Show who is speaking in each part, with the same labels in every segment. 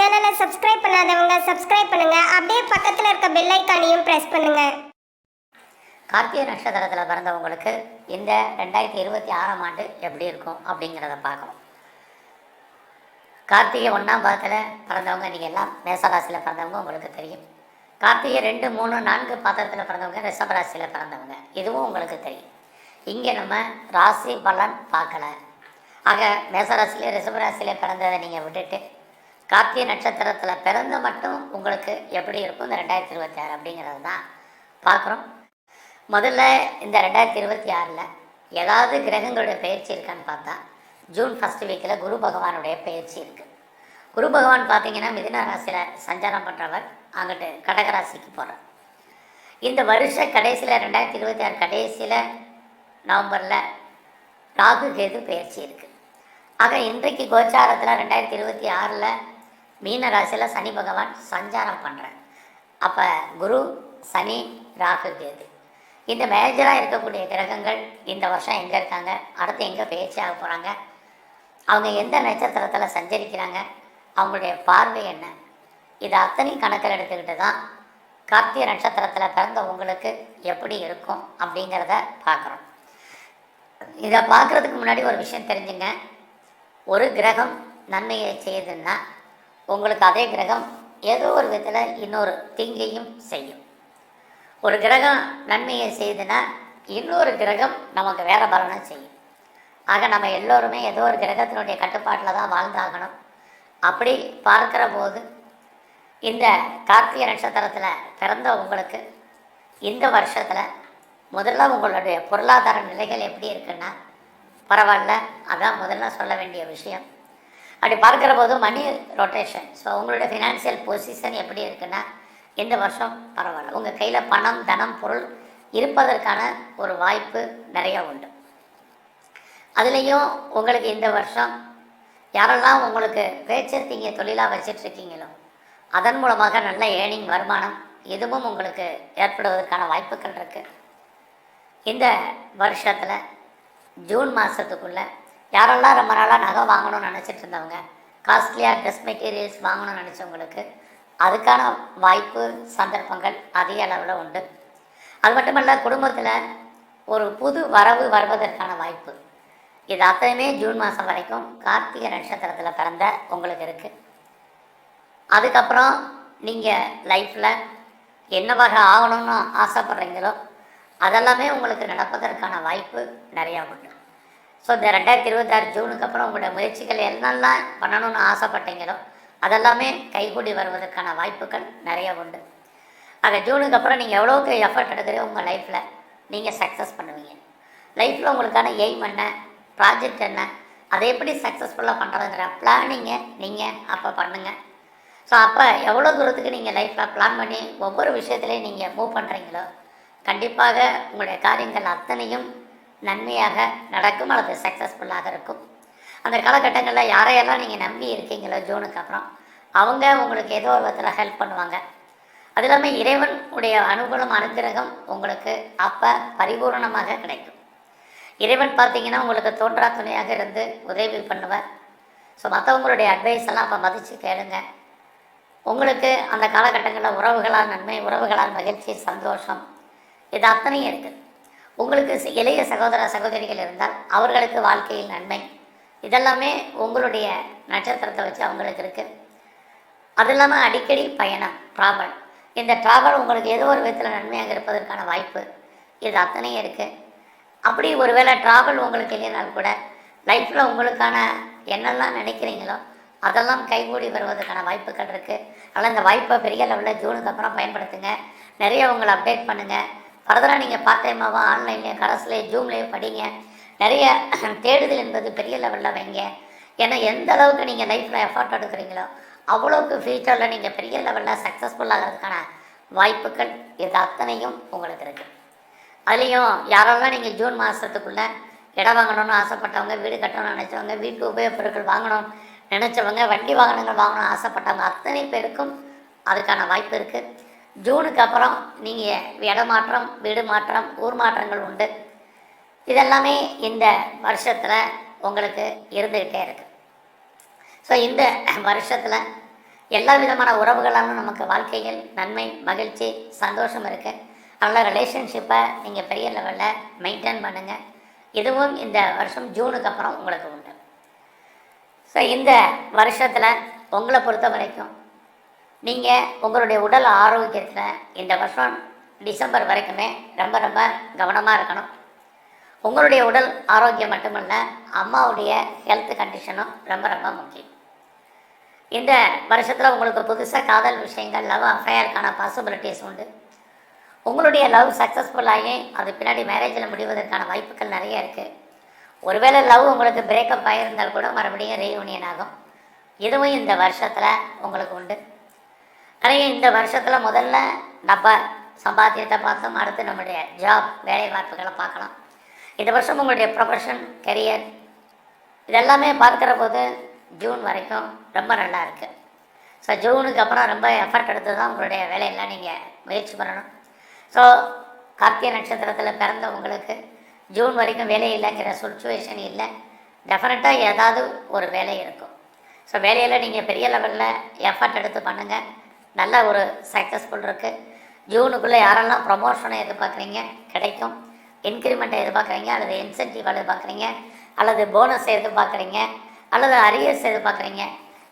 Speaker 1: சேனலை சப்ஸ்கிரைப் பண்ணாதவங்க சப்ஸ்கிரைப் பண்ணுங்க. அப்படியே பக்கத்தில் இருக்க பெல் ஐக்கானையும் பிரஸ் பண்ணுங்க.
Speaker 2: கார்த்திகை நட்சத்திரத்தில் பிறந்தவங்களுக்கு இந்த ரெண்டாயிரத்தி இருபத்தி ஆறாம் ஆண்டு எப்படி இருக்கும் அப்படிங்கிறத பார்க்கணும். கார்த்திகை ஒன்றாம் பாதத்தில் பிறந்தவங்க நீங்கள் எல்லாம் மேசராசியில் பிறந்தவங்க உங்களுக்கு தெரியும். கார்த்திகை ரெண்டு மூணு நான்கு பாத்திரத்தில் பிறந்தவங்க ரிஷபராசியில் பிறந்தவங்க. இதுவும் உங்களுக்கு தெரியும். இங்கே நம்ம ராசி பலன் பார்க்கல. ஆக மேசராசியில் ரிஷபராசியில் பிறந்ததை நீங்கள் விட்டுட்டு கார்த்திகை நட்சத்திரத்தில் பிறந்த மட்டும் உங்களுக்கு எப்படி இருக்கும் இந்த ரெண்டாயிரத்தி இருபத்தி ஆறு அப்படிங்கிறது தான் பார்க்குறோம். முதல்ல இந்த ரெண்டாயிரத்தி இருபத்தி ஆறில் ஏதாவது கிரகங்களுடைய பயிற்சி இருக்கான்னு பார்த்தா ஜூன் ஃபஸ்ட் வீக்கில் குரு பகவானுடைய பயிற்சி இருக்குது குரு பகவான் பார்த்தீங்கன்னா மிதுன ராசியில் சஞ்சாரம் பண்ணுறவர் அங்கிட்டு கடகராசிக்கு போகிறார் இந்த வருஷ கடைசியில் ரெண்டாயிரத்தி இருபத்தி ஆறு கடைசியில் நவம்பரில் ராகு கேது பயிற்சி இருக்குது ஆக இன்றைக்கு கோச்சாரத்தில் ரெண்டாயிரத்தி இருபத்தி ஆறில் மீன ராசியில் சனி பகவான் சஞ்சாரம் பண்ணுறார் அப்போ குரு சனி ராகு கேது. இந்த மேஜராக இருக்கக்கூடிய கிரகங்கள் இந்த வருஷம் எங்கே இருக்காங்க? அடுத்து எங்கே பயிற்சி ஆக போகிறாங்க அவங்க எந்த நட்சத்திரத்தில் சஞ்சரிக்கிறாங்க? அவங்களுடைய பார்வை என்ன? இது அத்தனை கணக்கில் எடுத்துக்கிட்டு தான் கார்த்திகை நட்சத்திரத்தில் பிறந்த உங்களுக்கு எப்படி இருக்கும் அப்படிங்கிறத பார்க்குறோம். இதை பார்க்குறதுக்கு முன்னாடி ஒரு விஷயம் தெரிஞ்சுங்க. ஒரு கிரகம் நன்மையை செய்யுதுன்னா உங்களுக்கு அதே கிரகம் ஏதோ ஒரு விதத்தில் இன்னொரு தீங்கையும் செய்யும். ஒரு கிரகம் நன்மையை செய்யுதுன்னா இன்னொரு கிரகம் நமக்கு வேறு பலனை செய்யும். ஆக நம்ம எல்லோருமே ஏதோ ஒரு கிரகத்தினுடைய கட்டுப்பாட்டில் தான் வாழ்ந்தாகணும். அப்படி பார்க்குற போது இந்த கார்த்திகை நட்சத்திரத்தில் பிறந்த உங்களுக்கு இந்த வருஷத்தில் முதல்ல உங்களுடைய பொருளாதார நிலைகள் எப்படி இருக்குன்னா பரவாயில்ல அதான் முதல்ல சொல்ல வேண்டிய விஷயம். அப்படி பார்க்குற போது மணி ரொட்டேஷன் ஸோ உங்களுடைய ஃபினான்சியல் பொசிஷன் எப்படி இருக்குன்னா இந்த வருஷம் பரவாயில்ல. உங்கள் கையில் பணம் தனம் பொருள் இருப்பதற்கான ஒரு வாய்ப்பு நிறைய உண்டு. அதுலேயும் உங்களுக்கு இந்த வருஷம் யாரெல்லாம் உங்களுக்கு பேச்சத்தீங்க தொழிலாக வச்சிட்ருக்கீங்களோ அதன் மூலமாக நல்ல ஏர்னிங் வருமானம் இதுவும் உங்களுக்கு ஏற்படுவதற்கான வாய்ப்புகள் இருக்குது இந்த வருஷத்தில் ஜூன் மாதத்துக்குள்ளே யாரெல்லாம் ரொம்ப நாளாக நகை வாங்கணும்னு நினச்சிட்டு இருந்தவங்க காஸ்ட்லியாக ட்ரெஸ் மெட்டீரியல்ஸ் வாங்கணும்னு நினச்சவங்களுக்கு அதுக்கான வாய்ப்பு சந்தர்ப்பங்கள் அதிக அளவில் உண்டு. அது மட்டுமல்ல குடும்பத்தில் ஒரு புது வரவு வருவதற்கான வாய்ப்பு. இது அத்தனையுமே ஜூன் மாதம் வரைக்கும் கார்த்திகை நட்சத்திரத்தில் பிறந்த உங்களுக்கு இருக்குது அதுக்கப்புறம் நீங்கள் லைஃப்பில் என்னவாக ஆகணும்னு ஆசைப்படுறீங்களோ அதெல்லாமே உங்களுக்கு நடப்பதற்கான வாய்ப்பு நிறையா உண்டு. ஸோ இந்த ரெண்டாயிரத்தி இருபத்தாறு ஜூனுக்கு அப்புறம் உங்களுடைய முயற்சிகள் என்னெல்லாம் பண்ணணும்னு ஆசைப்பட்டீங்களோ அதெல்லாமே கைகூடி வருவதற்கான வாய்ப்புகள் நிறைய உண்டு. ஆக ஜூனுக்கு அப்புறம் நீங்கள் எவ்வளோக்கு எஃபர்ட் எடுக்கிறீங்க உங்கள் லைஃப்பில் நீங்கள் சக்ஸஸ் பண்ணுவீங்க. லைஃப்பில் உங்களுக்கான எய்ம் என்ன ப்ராஜெக்ட் என்ன அதை எப்படி சக்ஸஸ்ஃபுல்லாக பண்ணுறதுங்கிற பிளானிங்கை நீங்கள் அப்போ பண்ணுங்கள் ஸோ அப்போ எவ்வளோ தூரத்துக்கு நீங்கள் லைஃப்பில் பிளான் பண்ணி ஒவ்வொரு விஷயத்துலையும் நீங்கள் மூவ் பண்ணுறீங்களோ கண்டிப்பாக உங்களுடைய காரியங்கள் அத்தனையும் நன்மையாக நடக்கும் அல்லது சக்ஸஸ்ஃபுல்லாக இருக்கும். அந்த காலகட்டங்களில் யாரையெல்லாம் நீங்கள் நம்பி இருக்கீங்களோ ஜூனுக்கு அப்புறம் அவங்க உங்களுக்கு ஏதோ ஒரு விதத்தில் ஹெல்ப் பண்ணுவாங்க. அது இல்லாமல் இறைவன் உடைய அனுகூலம் அனுகிரகம் உங்களுக்கு அப்போ பரிபூரணமாக கிடைக்கும். இறைவன் பார்த்தீங்கன்னா உங்களுக்கு தோன்றா துணையாக இருந்து உதவி பண்ணுவார். ஸோ மற்றவங்களுடைய அட்வைஸ் எல்லாம் அப்போ மதித்து கேளுங்க. உங்களுக்கு அந்த காலகட்டங்களில் உறவுகளால் நன்மை உறவுகளால் மகிழ்ச்சி சந்தோஷம் இது அத்தனையும் இருக்குது உங்களுக்கு இளைய சகோதர சகோதரிகள் இருந்தால் அவர்களுக்கு வாழ்க்கையில் நன்மை. இதெல்லாமே உங்களுடைய நட்சத்திரத்தை வச்சு அவங்களுக்கு இருக்குது அது இல்லாமல் அடிக்கடி பயணம் ட்ராவல் இந்த ட்ராவல் உங்களுக்கு ஏதோ ஒரு விதத்தில் நன்மையாக இருப்பதற்கான வாய்ப்பு இது அத்தனையும் இருக்குது அப்படி ஒருவேளை ட்ராவல் உங்களுக்கு இல்லைனால் கூட லைஃப்பில் உங்களுக்கான என்னெல்லாம் நினைக்கிறீங்களோ அதெல்லாம் கைகூடி வருவதற்கான வாய்ப்புகள் இருக்குது அதனால் இந்த வாய்ப்பை பெரிய லெவலில் ஜூனுக்கு அப்புறம் பயன்படுத்துங்க. நிறைய உங்களை அப்டேட் பண்ணுங்கள் ஃபர்தராக நீங்கள் பார்ட் டைமாகவும் ஆன்லைன்லேயே கரஸ்லேயே ஜூம்லேயே படிங்க. நிறைய தேடுதல் என்பது பெரிய லெவலில் வைங்க. ஏன்னா எந்த அளவுக்கு நீங்கள் லைஃப்பில் எஃபர்ட் எடுக்கிறீங்களோ அவ்வளோக்கு ஃபியூச்சரில் நீங்கள் பெரிய லெவலில் சக்ஸஸ்ஃபுல்லாகிறதுக்கான வாய்ப்புகள் இது அத்தனையும் உங்களுக்கு இருக்குது அதுலேயும் யாரெல்லாம் நீங்கள் ஜூன் மாதத்துக்குள்ளே இடம் வாங்கணும்னு ஆசைப்பட்டவங்க வீடு கட்டணும்னு நினச்சவங்க வீட்டு உபயோகப் பொருட்கள் வாங்கணும் நினச்சவங்க வண்டி வாகனங்கள் வாங்கணும்னு ஆசைப்பட்டவங்க அத்தனை பேருக்கும் அதுக்கான வாய்ப்பு இருக்குது ஜூனுக்கு அப்புறம் நீங்கள் இடமாற்றம் வீடு மாற்றம் ஊர் மாற்றங்கள் உண்டு. இதெல்லாமே இந்த வருஷத்தில் உங்களுக்கு இருந்துக்கிட்டே இருக்கு. ஸோ இந்த வருஷத்தில் எல்லா விதமான உறவுகளாலும் நமக்கு வாழ்க்கையில் நன்மை மகிழ்ச்சி சந்தோஷம் இருக்குது அதனால் ரிலேஷன்ஷிப்பை நீங்கள் பெரிய லெவலில் மெயின்டைன் பண்ணுங்கள் இதுவும் இந்த வருஷம் ஜூனுக்கு அப்புறம் உங்களுக்கு உண்டு. ஸோ இந்த வருஷத்தில் உங்களை பொறுத்த வரைக்கும் நீங்கள் உங்களுடைய உடல் ஆரோக்கியத்தில் இந்த வருஷம் டிசம்பர் வரைக்குமே ரொம்ப ரொம்ப கவனமாக இருக்கணும். உங்களுடைய உடல் ஆரோக்கியம் மட்டுமல்ல அம்மாவுடைய ஹெல்த் கண்டிஷனும் ரொம்ப ரொம்ப முக்கியம். இந்த வருஷத்தில் உங்களுக்கு புதுசாக காதல் விஷயங்கள் லவ் அஃபேருக்கான பாசிபிலிட்டிஸ் உண்டு. உங்களுடைய லவ் சக்ஸஸ்ஃபுல்லாகி அது பின்னாடி மேரேஜில் முடிவதற்கான வாய்ப்புகள் நிறைய இருக்குது ஒருவேளை லவ் உங்களுக்கு பிரேக்கப் ஆகியிருந்தால் கூட மறுபடியும் ரீயூனியன் ஆகும். இதுவும் இந்த வருஷத்தில் உங்களுக்கு உண்டு. நிறைய இந்த வருஷத்தில் முதல்ல நம்ம சம்பாத்தியத்தை பார்த்தோம் அடுத்து நம்முடைய ஜாப் வேலை வாய்ப்புகளை பார்க்கலாம். இந்த வருஷம் உங்களுடைய ப்ரொஃபஷன் கெரியர் இதெல்லாமே பார்க்குற போது ஜூன் வரைக்கும் ரொம்ப நல்லா இருக்குது ஸோ ஜூனுக்கு அப்புறம் ரொம்ப எஃபர்ட் எடுத்து தான் உங்களுடைய வேலையெல்லாம் நீங்கள் முயற்சி பண்ணணும். ஸோ கார்த்திகை நட்சத்திரத்தில் பிறந்த உங்களுக்கு ஜூன் வரைக்கும் வேலை இல்லைங்கிற சுச்சுவேஷன் இல்லை. டெஃபினட்டாக ஏதாவது ஒரு வேலை இருக்கும். ஸோ வேலையில் நீங்கள் பெரிய லெவலில் எஃபர்ட் எடுத்து பண்ணுங்கள் நல்ல ஒரு சக்ஸஸ்ஃபுல் இருக்குது ஜூனுக்குள்ளே யாரெல்லாம் ப்ரொமோஷனை எதிர்பார்க்குறீங்க கிடைக்கும். இன்க்ரிமெண்ட்டை எதிர்பார்க்குறீங்க அல்லது இன்சென்டிவ் எதிர்பார்க்குறீங்க அல்லது போனஸ் எதிர்பார்க்குறீங்க அல்லது அரியர்ஸ் எதிர்பார்க்குறீங்க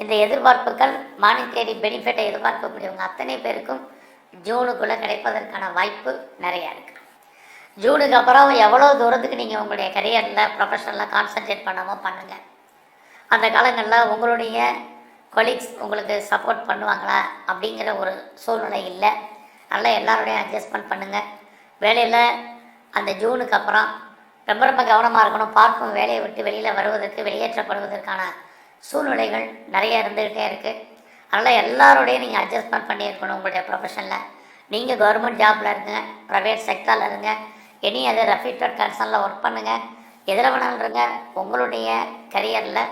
Speaker 2: இந்த எதிர்பார்ப்புகள் மானிட்டரி பெனிஃபிட்டை எதிர்பார்க்கக்கூடியவங்க அத்தனை பேருக்கும் ஜூனுக்குள்ளே கிடைப்பதற்கான வாய்ப்பு நிறையா இருக்குது ஜூனுக்கு அப்புறம் எவ்வளோ தூரத்துக்கு நீங்கள் உங்களுடைய கரியரில் ப்ரொஃபஷனில் கான்சென்ட்ரேட் பண்ணாமல் பண்ணுங்கள் அந்த காலங்களில் உங்களுடைய கொலீக்ஸ் உங்களுக்கு சப்போர்ட் பண்ணுவாங்களா அப்படிங்கிற ஒரு சூழ்நிலை இல்லை. அதனால் எல்லாரோடையும் அட்ஜஸ்ட்மெண்ட் பண்ணுங்கள் வேலையில் அந்த ஜூனுக்கு அப்புறம் ரொம்ப ரொம்ப கவனமாக இருக்கணும். பார்க்கும் வேலையை விட்டு வெளியில் வருவதற்கு வெளியேற்றப்படுவதற்கான சூழ்நிலைகள் நிறைய இருந்துக்கிட்டே இருக்குது அதனால் எல்லாரோடையும் நீங்கள் அட்ஜஸ்ட்மெண்ட் பண்ணியிருக்கணும் உங்களுடைய ப்ரொஃபஷனில் நீங்கள் கவர்மெண்ட் ஜாப்பில் இருங்க ப்ரைவேட் செக்டரில் இருங்க. இனி அதர் ரெஃபிட்டட் கன்சர்னில் ஒர்க் பண்ணுங்கள் எதில் வேணாலும் இருங்க. உங்களுடைய கரியரில்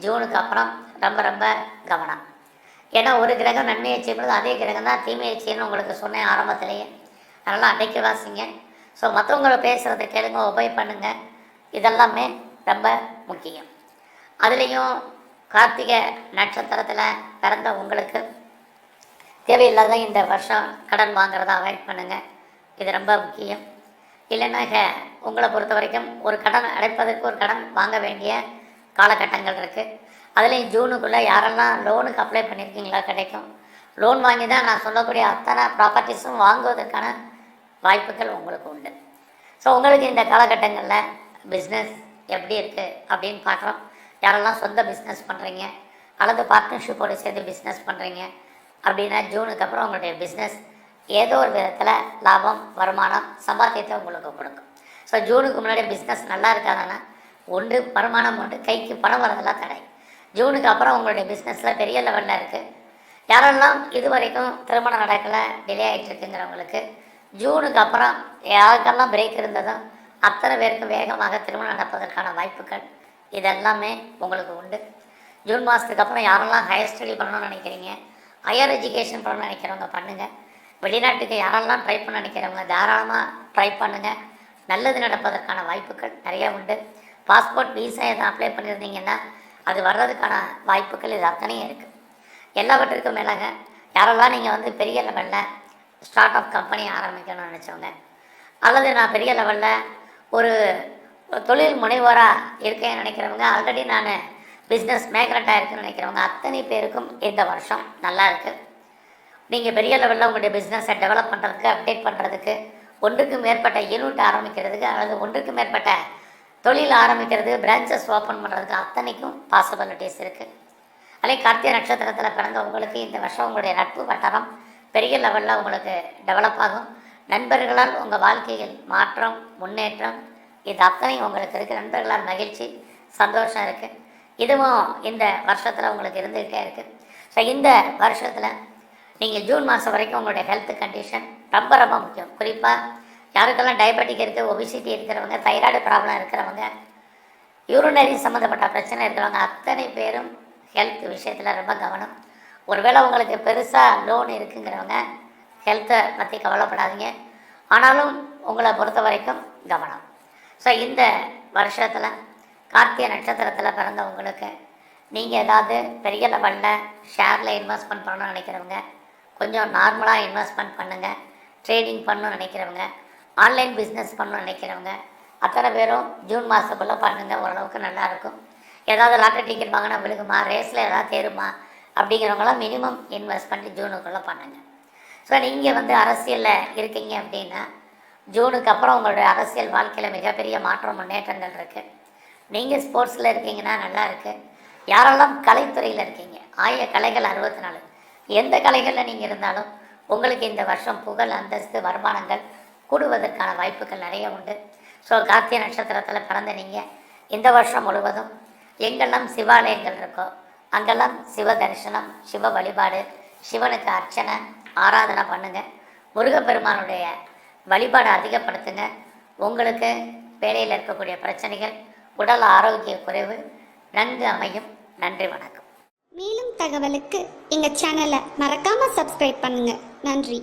Speaker 2: ஜூனுக்கு அப்புறம் ரொம்ப ரொம்ப கவனம். ஏன்னா ஒரு கிரகம் நன்மையை செய்யும்போது அதே கிரகம் தான் தீமையை செய்யணும்னு உங்களுக்கு சொன்னேன் ஆரம்பத்திலேயே. அதனால் அடைக்க வாசிங்க. ஸோ மற்றவங்களை பேசுகிறத கேளுங்க உபயோக பண்ணுங்கள் இதெல்லாமே ரொம்ப முக்கியம். அதுலேயும் கார்த்திகை நட்சத்திரத்தில் பிறந்த உங்களுக்கு தேவையில்லாத இந்த வருஷம் கடன் வாங்குறத அவாய்ட் பண்ணுங்கள் இது ரொம்ப முக்கியம். இல்லைன்னா ஹே- உங்களை பொறுத்த வரைக்கும் ஒரு கடன் அடைப்பதற்கு ஒரு கடன் வாங்க வேண்டிய காலகட்டங்கள் இருக்குது அதுலேயும் ஜூனுக்குள்ளே யாரெல்லாம் லோனுக்கு அப்ளை பண்ணியிருக்கீங்களா கிடைக்கும்? லோன் வாங்கி தான் நான் சொல்லக்கூடிய அத்தனை ப்ராப்பர்ட்டிஸும் வாங்குவதற்கான வாய்ப்புகள் உங்களுக்கு உண்டு. ஸோ உங்களுக்கு இந்த காலகட்டங்களில் பிஸ்னஸ் எப்படி இருக்குது அப்படின்னு பார்க்குறோம். யாரெல்லாம் சொந்த பிஸ்னஸ் பண்ணுறீங்க அல்லது பார்ட்னர்ஷிப்போடு சேர்ந்து பிஸ்னஸ் பண்ணுறீங்க அப்படின்னா ஜூனுக்கு அப்புறம் உங்களுடைய பிஸ்னஸ் ஏதோ ஒரு விதத்தில் லாபம் வருமானம் சம்பாத்தியத்தை உங்களுக்கு கொடுக்கும். ஸோ ஜூனுக்கு முன்னாடி பிஸ்னஸ் நல்லா இருக்காதுன்னா ஒன்று வருமானம் உண்டு கைக்கு பணம் வரதெல்லாம் தடை. ஜூனுக்கு அப்புறம் உங்களுடைய பிஸ்னஸில் பெரிய லெவலில் இருக்குது யாரெல்லாம் இது வரைக்கும் திருமணம் நடக்கலை டிலே ஆகிட்டு இருக்குங்கிறவங்களுக்கு ஜூனுக்கு அப்புறம் யாருக்கெல்லாம் பிரேக் இருந்ததோ அத்தனை பேருக்கு வேகமாக திருமணம் நடப்பதற்கான வாய்ப்புகள் இதெல்லாமே உங்களுக்கு உண்டு. ஜூன் மாதத்துக்கு அப்புறம் யாரெல்லாம் ஹையர் ஸ்டடி பண்ணணும்னு நினைக்கிறீங்க ஹையர் எஜுகேஷன் பண்ணணும்னு நினைக்கிறவங்க பண்ணுங்கள் வெளிநாட்டுக்கு யாரெல்லாம் ட்ரை பண்ண நினைக்கிறவங்க தாராளமாக ட்ரை பண்ணுங்கள் நல்லது நடப்பதற்கான வாய்ப்புகள் நிறைய உண்டு. பாஸ்போர்ட் வீசா எதுவும் அப்ளை பண்ணியிருந்தீங்கன்னா அது வர்றதுக்கான வாய்ப்புகள் இது அத்தனையும் இருக்குது எல்லாவற்றிற்கும் மேலாக யாரெல்லாம் நீங்கள் வந்து பெரிய லெவலில் ஸ்டார்ட் அப் கம்பெனி ஆரம்பிக்கணும்னு நினச்சவங்க அல்லது நான் பெரிய லெவலில் ஒரு தொழில் முனைவோராக இருக்கேன்னு நினைக்கிறவங்க ஆல்ரெடி நான் பிஸ்னஸ் மேக்னட்டாக இருக்குன்னு நினைக்கிறவங்க அத்தனை பேருக்கும் இந்த வருஷம் நல்லா இருக்குது நீங்கள் பெரிய லெவலில் உங்களுடைய பிஸ்னஸை டெவலப் பண்ணுறதுக்கு அப்டேட் பண்ணுறதுக்கு ஒன்றுக்கு மேற்பட்ட யூனிட் ஆரம்பிக்கிறதுக்கு அல்லது ஒன்றுக்கு மேற்பட்ட தொழில் ஆரம்பிக்கிறது பிரான்ச்சஸ் ஓப்பன் பண்ணுறதுக்கு அத்தனைக்கும் பாசிபிலிட்டிஸ் இருக்குது அதே கார்த்திகை நட்சத்திரத்தில் பிறந்த உங்களுக்கு இந்த வருஷம் உங்களுடைய நட்பு வட்டாரம் பெரிய லெவலில் உங்களுக்கு டெவலப் ஆகும். நண்பர்களால் உங்கள் வாழ்க்கையில் மாற்றம் முன்னேற்றம் இது அத்தனை உங்களுக்கு இருக்குது நண்பர்களால் மகிழ்ச்சி சந்தோஷம் இருக்குது இதுவும் இந்த வருஷத்தில் உங்களுக்கு இருந்துகிட்டே இருக்குது ஸோ இந்த வருஷத்தில் நீங்கள் ஜூன் மாதம் வரைக்கும் உங்களுடைய ஹெல்த் கண்டிஷன் ரொம்ப ரொம்ப முக்கியம். குறிப்பாக யாருக்கெல்லாம் டயபெட்டிக் இருக்குது ஒபிசிட்டி இருக்கிறவங்க தைராய்டு ப்ராப்ளம் இருக்கிறவங்க யூரினரி சம்மந்தப்பட்ட பிரச்சனை இருக்கிறவங்க அத்தனை பேரும் ஹெல்த் விஷயத்தில் ரொம்ப கவனம். ஒருவேளை உங்களுக்கு பெருசாக லோன் இருக்குங்கிறவங்க ஹெல்த்தை பற்றி கவலைப்படாதீங்க. ஆனாலும் உங்களை பொறுத்த வரைக்கும் கவனம். ஸோ இந்த வருஷத்தில் கார்த்திகை நட்சத்திரத்தில் பிறந்தவங்களுக்கு நீங்கள் ஏதாவது பெரிய லெவலில் ஷேரில் இன்வெஸ்ட்மெண்ட் பண்ணணும்னு நினைக்கிறவங்க கொஞ்சம் நார்மலாக இன்வெஸ்ட்மெண்ட் பண்ணுங்கள் ட்ரேடிங் பண்ணணும்னு நினைக்கிறவங்க ஆன்லைன் பிஸ்னஸ் பண்ணணும்னு நினைக்கிறவங்க அத்தனை பேரும் ஜூன் மாதத்துக்குள்ளே பண்ணுங்கள் ஓரளவுக்கு நல்லாயிருக்கும் ஏதாவது லாட்டரி டிக்கெட் வாங்கினா விழுகுமா ரேஸில் ஏதாவது தேருமா அப்படிங்கிறவங்களாம் மினிமம் இன்வெஸ்ட் பண்ணி ஜூனுக்குள்ளே பண்ணுங்கள் ஸோ நீங்கள் வந்து அரசியலில் இருக்கீங்க அப்படின்னா ஜூனுக்கு அப்புறம் உங்களுடைய அரசியல் வாழ்க்கையில் மிகப்பெரிய மாற்றம் முன்னேற்றங்கள் இருக்குது நீங்கள் ஸ்போர்ட்ஸில் இருக்கீங்கன்னா நல்லா இருக்குது யாரெல்லாம் கலைத்துறையில் இருக்கீங்க? ஆய கலைகள் அறுபத்தி நாலு. எந்த கலைகளில் நீங்கள் இருந்தாலும் உங்களுக்கு இந்த வருஷம் புகழ் அந்தஸ்து வருமானங்கள் கூடுவதற்கான வாய்ப்புகள் நிறைய உண்டு. ஸோ கார்த்திகை நட்சத்திரத்தில் பிறந்த நீங்கள் இந்த வருஷம் முழுவதும் எங்கெல்லாம் சிவாலயங்கள் இருக்கோ அங்கெல்லாம் சிவ தரிசனம் சிவ வழிபாடு சிவனுக்கு அர்ச்சனை ஆராதனை பண்ணுங்க. முருகப்பெருமானுடைய வழிபாடு அதிகப்படுத்துங்க. உங்களுக்கு வேலையில் இருக்கக்கூடிய பிரச்சனைகள் உடல் ஆரோக்கிய குறைவு நன்கு அமையும். நன்றி வணக்கம்.
Speaker 3: மேலும் தகவலுக்கு எங்கள் சேனலை மறக்காமல் சப்ஸ்கிரைப் பண்ணுங்கள் நன்றி.